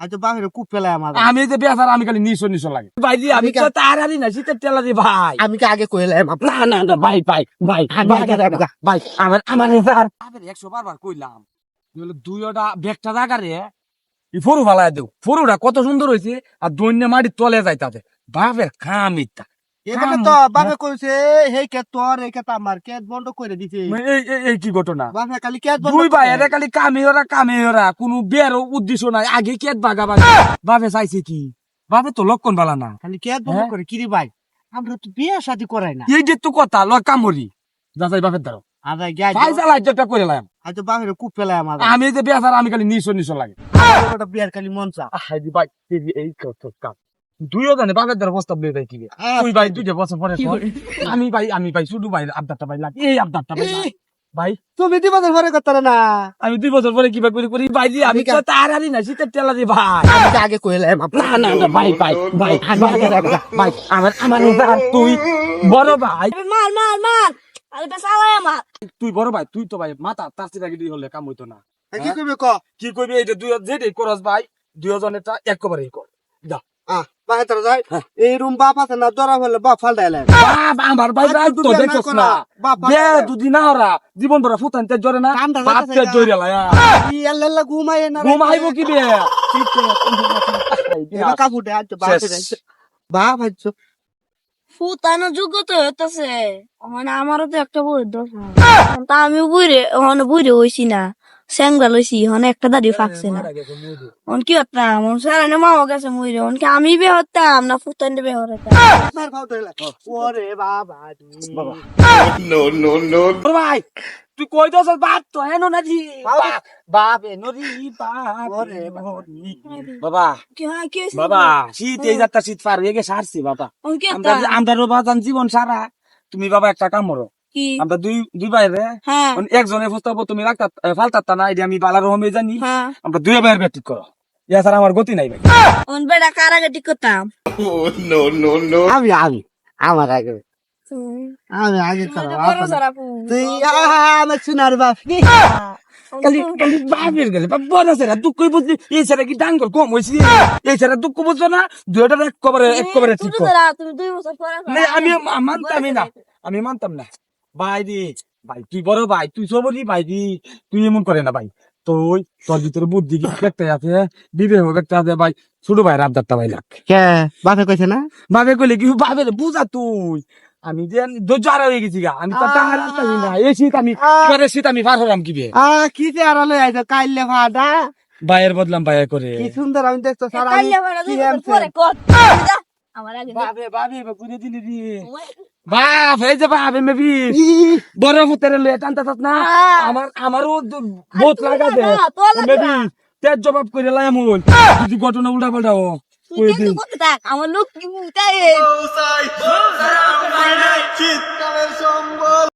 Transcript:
আজ বাহিরে কুপ ফেলায় আমার আমি যে বেসার আমি খালি নিশো নিশো লাগে। ভাই আমি তো তাড়াতাড়ি না শীতের টেলা দি ভাই। আমি কি আগে কইলাম না না না ভাই ভাই আমার আমার স্যার আমি একশো বারবার কইলাম। বলে দুইটা ব্যাগটা জায়গা রে এই ফরু ফালাই দেও। ফরুটা কত সুন্দর হয়েছে আর দৈন্য মাটি তলে যায় তাতে বাপের খাম ইত্যা এখানে তো বাপে কইছে হে কে তোর এই কে আমার কে বন্ধ করে দিছে। এই এই- এই কি ঘটনা? বাপে খালি কে বন্ধ দুই করে। ভাই এরা খালি কামে ওরা কামে ওরা কোনো বের উদ্দেশ্য নাই। আগে বাগা বাগা বাপে চাইছে কি? বাপে তো লক্ষণ বালা না। খালি কে বন্ধ হ্যাঁ? করে কিরি ভাই? আমরা তো বিয়ে শাদি করাই না। এই যে তো কথা ল কামড়ি। যাচাই বাপের দ্বারা। আমরা গিয়ে ভাই জ্বালা একটা করে লাম আজ বাহিরে কুপ ফেলায় আমার আমি যে আমি খালি নিশো নিশো লাগে। ওটা বিয়ার খালি মন চা। এই দুইও জানে বাপের দ্বারা প্রস্তাব কি তুই ভাই দুইটা বছর পরে আমি ভাই আমি ভাই শুধু ভাই আবদারটা ভাই লাগে। এই আবদারটা ভাই ভাই। তুমি দি বছর পরে করতে না। আমি দুই বছর পরে কিবা করি করি। ভাই আমি তো তাড়াতাড়ি না শীতের টেলা দি ভাই। আমি আগে কইলাম না না না ভাই ভাই ভাই ভাই আমার আমার তুই। বড় ভাই। মার মার মার। আরে বেসালাই আমার। তুই বড় ভাই তুই তো ভাই মাথা তার সিটা গিয়ে হলে কাম হইতো না। কি কইবে ক? কি কইবি? এইটা দুই যেটাই করস ভাই দুই জনেরটা একবারেই কর। যা। তারা যাই হ্যাঁ। এই রুম বাপ আছে না দরা হলে বাপ ফাল দেয় বাপ আমার ভাই ভাই তো দেখছস না বে দুদিন না জীবন ভরা ফুটান জরে না বাপ তে জরে লায়া। ঘুমাই না ঘুম কি বে এবার কাপুটে আজ বাপ বাপ আইছো ফুতানো যোগ্যতা হইতেছে। মানে আমারও তো একটা বই দোষ তা আমি বুড়ে ওখানে বুড়ে হইছি না। স্যাংরা লইছি হন একটা দাড়ি ফাঁকছে না। অন কি হতাম অন সারানে মামা গেছে মুইরে অন কি আমি বে হতাম না ফুতান বে মার ওরে বাবা ভাই তুই কই দছ বাপ তো হেন না জি। বাপ বাপ এনো রি বাপ। ওরে বাবা। কি হয় কি বাবা শীত এই যাত্রা শীত পার হয়ে গেছে বাবা। অন কি আমরা আমরা জীবন সারা। তুমি বাবা একটা কাম করো। আমরা দুই দুই বাইরে হ্যাঁ। একজনে প্রস্তাব তুমি রাখতা ফালতাতা না এটা আমি বালার রহমে জানি। হ্যাঁ। আমরা দুই বাইরে ব্যাটিক করো। ইয়া ছাড়া আমার গতি নাই ভাই। অন বেড়া কারাগে ঠিক করতাম? আমি আমি আমার আগে। আমি আগে করো বড় সারা পু তুই আমার সোনার বাপ খালি খালি বাপের গেলে বাপ বড় সেরা দুঃখ বুঝলি? এই সেরা কি কম হয়েছি এই সেরা দুঃখ বুঝছ না? দুইটা এক কবারে কবারে ঠিক না, আমি না। আমি মানতাম না। ভাই দি ভাই তুই বড় ভাই তুই সবরই ভাই দি তুই এমন করে না ভাই। তুই তোর ভিতরে বুদ্ধি কি একটা আছে বিবেক একটা আছে ভাই। ছোট ভাই রাবদারটা ভাই লাগ কে? বাপে কইছে না? বাবে কইলে কি বাবে বুঝা তুই। আমি যে ধৈর্য হারা হয়ে গেছি গা আমি তো টাকা রাখতাম না। এই শীত আমি এবারে শীত আমি পার হলাম কি বে? আ কি যে আর লই আইছো কাইলে ভাডা? ভাইয়ের বদলাম ভাইয়ের করে। কি সুন্দর আমি দেখতো স্যার আমি আমার আগে। বাবে বাবে বুঝে দিলি দি বাপ এই যে বাবে মেবি বড় ফুতের লয়ে টানতে চাস না হ্যাঁ। আমার আমারও বহুত লাগা দে মেবি তেজ জবাব করে লাই এমন যদি ঘটনা উল্টা পাল্টা থাক আমার লোক কি